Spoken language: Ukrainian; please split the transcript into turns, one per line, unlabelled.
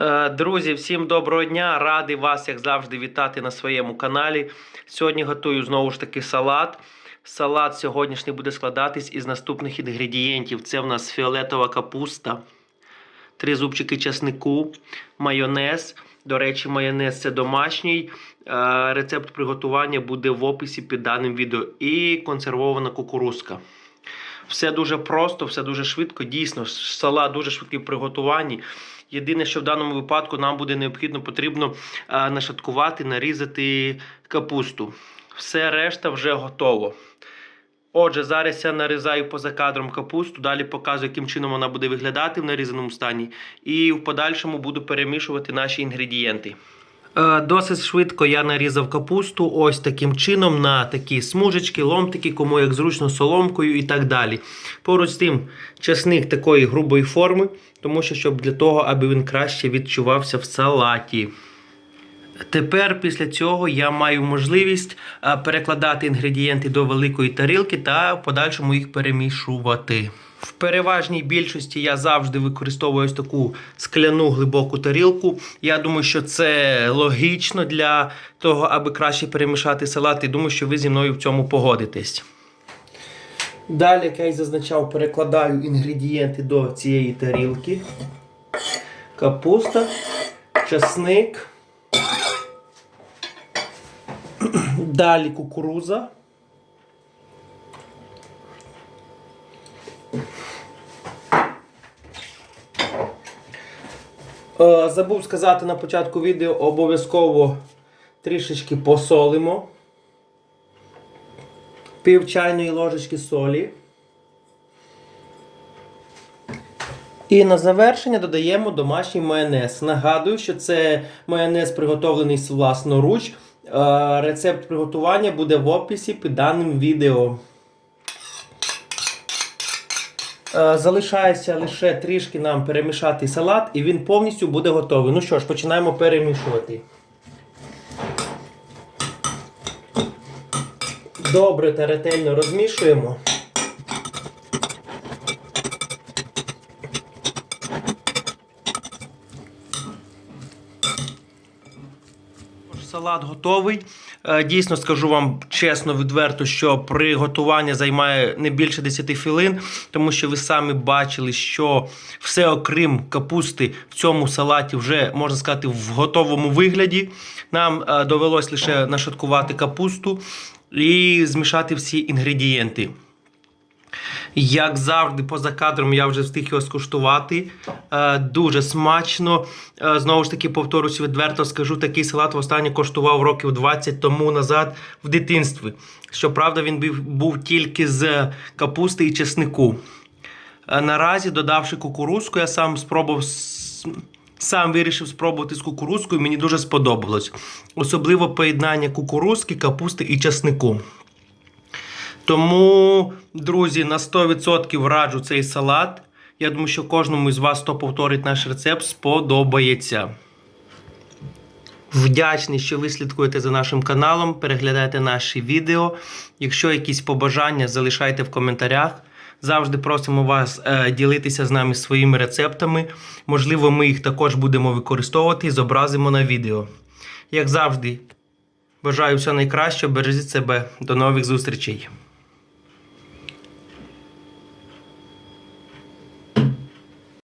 Е, Друзі, всім доброго дня! Радий вас, як завжди, вітати на своєму каналі. Сьогодні готую знову ж таки салат. Салат сьогоднішній буде складатись із наступних інгредієнтів. Це в нас фіолетова капуста, три зубчики часнику, майонез. До речі, майонез це домашній. Е, Рецепт приготування буде в описі під даним відео. І консервована кукурузка. Все дуже просто, все дуже швидко. Дійсно, салат дуже швидкий в приготуванні. Єдине, що в даному випадку нам буде необхідно потрібно а, нашаткувати, нарізати капусту. Все решта вже готово. Отже, зараз я нарізаю поза кадром капусту, далі показую, яким чином вона буде виглядати в нарізаному стані. І в подальшому буду перемішувати наші інгредієнти. Е, Досить швидко я нарізав капусту ось таким чином на такі смужечки, ломтики, кому як зручно соломкою і так далі. Поруч з тим чесник такої грубої форми, тому що щоб для того, аби він краще відчувався в салаті. Тепер після цього я маю можливість е, перекладати інгредієнти до великої тарілки та в подальшому їх перемішувати. В переважній більшості я завжди використовую ось таку скляну глибоку тарілку. Я думаю, що це логічно для того, аби краще перемішати салат. І думаю, що ви зі мною в цьому погодитесь. Далі, як я й зазначав, перекладаю інгредієнти до цієї тарілки. Капуста, часник. Далі кукуруза. Е, Забув сказати на початку відео, обов'язково трішечки посолимо. Пів чайної ложечки солі. І на завершення додаємо домашній майонез. Нагадую, що це майонез приготовлений власноруч. Е, Рецепт приготування буде в описі під даним відео. Е, Залишається лише трішки нам перемішати салат, і він повністю буде готовий. Ну що ж, починаємо перемішувати. Добре та ретельно розмішуємо. Салат готовий. Е, Дійсно скажу вам чесно, відверто, що приготування займає не більше 10 хвилин, тому що ви самі бачили, що все окрім капусти в цьому салаті вже можна сказати в готовому вигляді. Нам е, довелось лише нашаткувати капусту і змішати всі інгредієнти. Як завжди, поза кадром я вже встиг його скуштувати. Е, дуже смачно. Е, знову ж таки, повторюсь, відверто скажу, такий салат востаннє коштував років 20 тому назад в дитинстві. Щоправда, він був, тільки з капусти і чеснику. Е, наразі, додавши кукурузку, я сам спробував. Сам вирішив спробувати з кукурузкою, мені дуже сподобалось. Особливо поєднання кукурузки, капусти і чеснику. Тому, друзі, на 100% раджу цей салат. Я думаю, що кожному із вас, хто повторить наш рецепт, сподобається. Вдячний, що ви слідкуєте за нашим каналом, переглядаєте наші відео. Якщо якісь побажання, залишайте в коментарях. Завжди просимо вас е, ділитися з нами своїми рецептами. Можливо, ми їх також будемо використовувати і зобразимо на відео. Як завжди, бажаю всього найкращого, бережіть себе. До нових зустрічей!